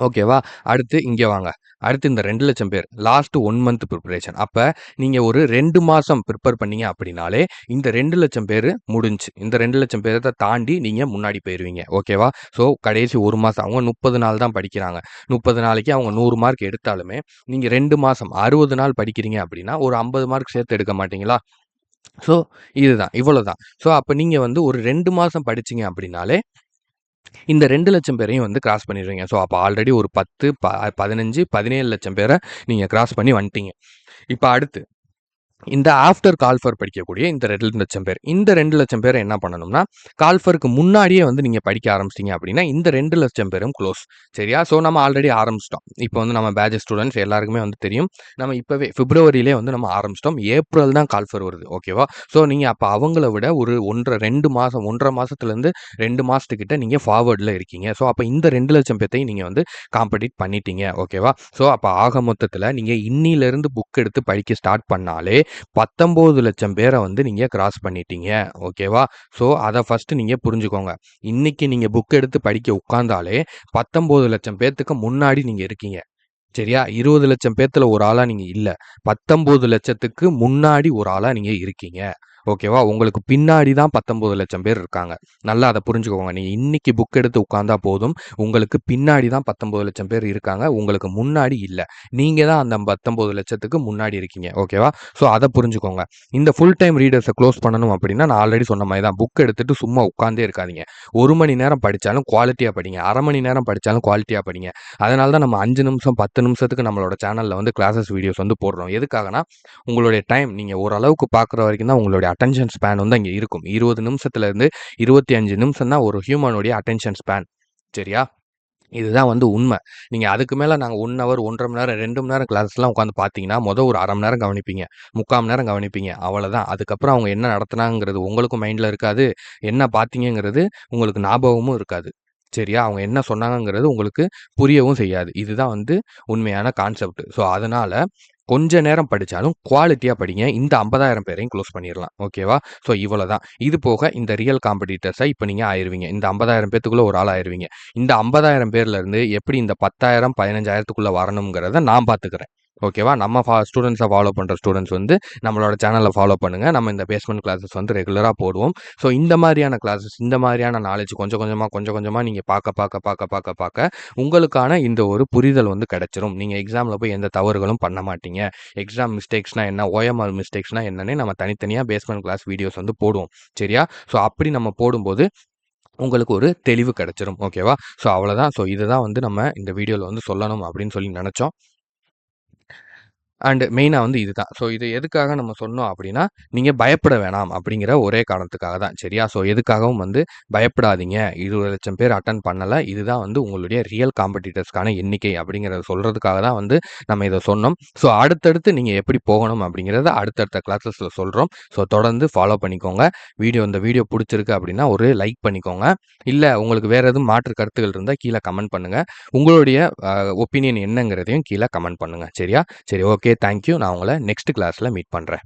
ஓகேவா? அடுத்து இங்கே வாங்க. அடுத்து இந்த 2,00,000 பேர். Last one month preparation. அப்போ நீங்கள் ஒரு ரெண்டு மாதம் ப்ரிப்பேர் பண்ணீங்க அப்படின்னாலே, இந்த ரெண்டு லட்சம் பேர் முடிஞ்சுச்சு. இந்த ரெண்டு லட்சம் பேரத்தை தாண்டி நீங்கள் முன்னாடி போயிடுவீங்க ஓகேவா? ஸோ கடைசி ஒரு மாதம் அவங்க 30 நாள் தான் படிக்கிறாங்க. 30 நாளைக்கு அவங்க நூறு மார்க் எடுத்தாலுமே, நீங்கள் ரெண்டு மாதம் அறுபது நாள் படிக்கிறீங்க அப்படின்னா, ஒரு 50 மார்க் சேர்த்து எடுக்க மாட்டீங்களா? ஸோ இதுதான். இவ்வளோதான். ஸோ அப்போ நீங்கள் வந்து ஒரு ரெண்டு மாதம் படிச்சீங்க அப்படின்னாலே, இந்த 2,00,000 பேரையும் வந்து கிராஸ் பண்ணிடுறீங்க ஸோ அப்போ ஆல்ரெடி ஒரு 10, ப 15, 17,00,000 பேர நீங்க கிராஸ் பண்ணி வந்துட்டீங்க. இப்போ அடுத்து இந்த ஆஃப்டர் கால்ஃபர் படிக்கக்கூடிய இந்த 2,00,000 பேர். இந்த ரெண்டு லட்சம் பேர் என்ன பண்ணணும்னா, கால்ஃபருக்கு முன்னாடியே வந்து நீங்கள் படிக்க ஆரம்பிச்சிட்டீங்க அப்படின்னா, இந்த 2,00,000 பேரும் க்ளோஸ் சரியா? ஸோ நம்ம ஆல்ரெடி ஆரம்பிச்சிட்டோம் இப்போ வந்து நம்ம பேஜ் ஸ்டூடெண்ட்ஸ் எல்லாருக்குமே வந்து தெரியும். நம்ம இப்போவே பிப்ரவரியிலே வந்து நம்ம ஆரம்பிச்சிட்டோம் ஏப்ரல் தான் கால்ஃபர் வருது. ஓகேவா? ஸோ நீங்கள் அப்போ அவங்கள விட ஒரு ஒன்றரை ரெண்டு மாதம் ஒன்றரை மாதத்துலேருந்து ரெண்டு மாதத்துக்கிட்ட நீங்கள் ஃபார்வர்டில் இருக்கீங்க. ஸோ அப்போ இந்த ரெண்டு லட்சம் பேர்த்தையும் நீங்கள் வந்து காம்படிட் பண்ணிட்டீங்க. ஓகேவா? ஸோ அப்போ ஆக மொத்தத்தில் நீங்கள் இன்னிலேருந்து புக் எடுத்து படிக்க ஸ்டார்ட் பண்ணாலே, பத்தொம்போது லட்சம் பேரை வந்து நீங்கள் கிராஸ் பண்ணிட்டீங்க. ஓகேவா? ஸோ அதை ஃபஸ்ட்டு நீங்கள் புரிஞ்சுக்கோங்க. இன்றைக்கி நீங்கள் புக் எடுத்து படிக்க உட்காந்தாலே பத்தொம்போது லட்சம் பேர்த்துக்கு முன்னாடி நீங்கள் இருக்கீங்க. சரியா? இருபது லட்சம் பேர்த்தில் ஒரு ஆளாக நீங்கள் இல்லை பத்தொம்போது லட்சத்துக்கு முன்னாடி ஒரு ஆளாக நீங்கள் இருக்கீங்க. ஓகேவா? உங்களுக்கு பின்னாடி தான் 19,00,000 பேர் இருக்காங்க. நல்லா அதை புரிஞ்சுக்கோங்க. நீங்கள் இன்னைக்கு புக் எடுத்து உட்காந்தா போதும். உங்களுக்கு பின்னாடி தான் 19,00,000 பேர் இருக்காங்க. உங்களுக்கு முன்னாடி இல்லை நீங்கள் தான் அந்த 19,00,000த்துக்கு முன்னாடி இருக்கீங்க. ஓகேவா? ஸோ அதை புரிஞ்சுக்கோங்க. இந்த ஃபுல் டைம் ரீடர்ஸை க்ளோஸ் பண்ணணும் அப்படின்னா, நான் ஆல்ரெடி சொன்ன மாதிரி தான். புக் எடுத்துட்டு சும்மா உட்காந்தே இருக்காதீங்க. ஒரு மணி நேரம் படிச்சாலும் குவாலிட்டியாக படிங்க. அரை மணி நேரம் படித்தாலும் குவாலிட்டியாக படிங்க. அதனால தான் நம்ம அஞ்சு நிமிஷம், 10 நிமிஷத்துக்கு நம்மளோட சேனலில் வந்து கிளாஸஸ் வீடியோஸ் வந்து போடுறோம். எதுக்காகனா, உங்களுடைய டைம் நீங்கள் ஓரளவுக்கு பார்க்குற வரைக்கும் தான் உங்களுடைய அட்டென்ஷன் ஸ்பேன் வந்து அங்கே இருக்கும். இருபது நிமிஷத்துலேருந்து இருபத்தி அஞ்சு நிமிஷம் தான் ஒரு ஹியூமனுடைய அட்டென்ஷன் ஸ்பேன். சரியா? இதுதான் வந்து உண்மை. நீங்கள் அதுக்கு மேலே நாங்கள் ஒன் ஹவர், 1 1/2 மணி நேரம், ரெண்டு மணி நேரம் கிளாஸ்லாம் உட்காந்து பார்த்தீங்கன்னா, மொதல் ஒரு அரை மணி நேரம் கவனிப்பீங்க. 3/4 மணி நேரம் கவனிப்பீங்க. அவ்வளோதான் அதுக்கப்புறம் அவங்க என்ன நடத்தினாங்கிறது உங்களுக்கும் மைண்டில் இருக்காது. என்ன பார்த்தீங்கங்கிறது உங்களுக்கு ஞாபகமும் இருக்காது. சரியா? அவங்க என்ன சொன்னாங்கங்கிறது உங்களுக்கு புரியவும் செய்யாது. இதுதான் வந்து உண்மையான கான்செப்ட். ஸோ, அதனால் கொஞ்ச நேரம் படித்தாலும் குவாலிட்டியாக படிங்க. இந்த 50,000 பேரையும் க்ளோஸ் பண்ணிடலாம் ஓகேவா? ஸோ, இவ்வளோ தான் இது போக இந்த ரியல் காம்படிட்டர்ஸை இப்போ நீங்கள் ஆயிருவீங்க. இந்த ஐம்பதாயிரம் பேத்துக்குள்ளே ஒரு ஆள் ஆயிருவீங்க. இந்த ஐம்பதாயிரம் பேர்லேருந்து எப்படி இந்த பத்தாயிரம் பதினஞ்சாயிரத்துக்குள்ளே வரணுங்கிறத நான் பார்த்துக்கிறேன். ஓகேவா? நம்ம ஃபா ஸ்டூடெண்ட்ஸை ஃபாலோ பண்ணுற ஸ்டூடண்ட்ஸ் வந்து நம்மளோட சேனலை ஃபாலோ பண்ணுங்கள் நம்ம இந்த பேஸ்மெண்ட் கிளாஸஸ் வந்து ரெகுலராக போடுவோம். ஸோ, இந்த மாதிரியான கிளாஸஸ், இந்த மாதிரியான நாலேஜ் கொஞ்சம் கொஞ்சமாக கொஞ்சம் கொஞ்சமாக நீங்கள் பார்க்க, பார்க்க, பார்க்க, பார்க்க, பார்க்க உங்களுக்கான இந்த ஒரு புரிதல் வந்து கிடச்சிரும் நீங்கள் எக்ஸாமில் போய் எந்த தவறுகளும் பண்ண மாட்டீங்க. எக்ஸாம் மிஸ்டேக்ஸ்னால் என்ன? ஓஎம்ஆர் மிஸ்டேக்ஸ்னால் என்னன்னு நம்ம தனித்தனியாக பேஸ்மெண்ட் கிளாஸ் வீடியோஸ் வந்து போடுவோம். சரியா? ஸோ, அப்படி நம்ம போடும்போது உங்களுக்கு ஒரு தெளிவு கிடச்சிரும் ஓகேவா? ஸோ, அவ்வளோதான் ஸோ, இதுதான் வந்து நம்ம இந்த வீடியோவில் வந்து சொல்லணும் அப்படின்னு சொல்லி நினச்சோம் அண்ட் மெயினாக வந்து இதுதான். ஸோ, இது எதுக்காக நம்ம சொன்னோம் அப்படின்னா, நீங்கள் பயப்பட வேணாம் அப்படிங்கிற ஒரே காரணத்துக்காக தான். சரியா? ஸோ, எதுக்காகவும் வந்து பயப்படாதீங்க. இருபது லட்சம் பேர் அட்டன் பண்ணலை இதுதான் வந்து உங்களுடைய ரியல் காம்படிட்டர்ஸ்க்கான எண்ணிக்கை அப்படிங்கிறத சொல்கிறதுக்காக தான் வந்து நம்ம இதை சொன்னோம். ஸோ, அடுத்தடுத்து நீங்கள் எப்படி போகணும் அப்படிங்கிறத அடுத்தடுத்த கிளாஸஸில் சொல்கிறோம் ஸோ, தொடர்ந்து ஃபாலோ பண்ணிக்கோங்க. வீடியோ இந்த வீடியோ பிடிச்சிருக்கு அப்படின்னா ஒரு லைக் பண்ணிக்கோங்க. இல்லை உங்களுக்கு வேறு எதுவும் மாற்று கருத்துகள் இருந்தால் கீழே கமெண்ட் பண்ணுங்கள் உங்களுடைய ஒப்பீனியன் என்னங்கிறதையும் கீழே கமெண்ட் பண்ணுங்கள் சரியா? சரி ஓகே. Thank you. நான் உங்கள நெக்ஸ்ட் கிளாஸ்ல மீட் பண்றேன்.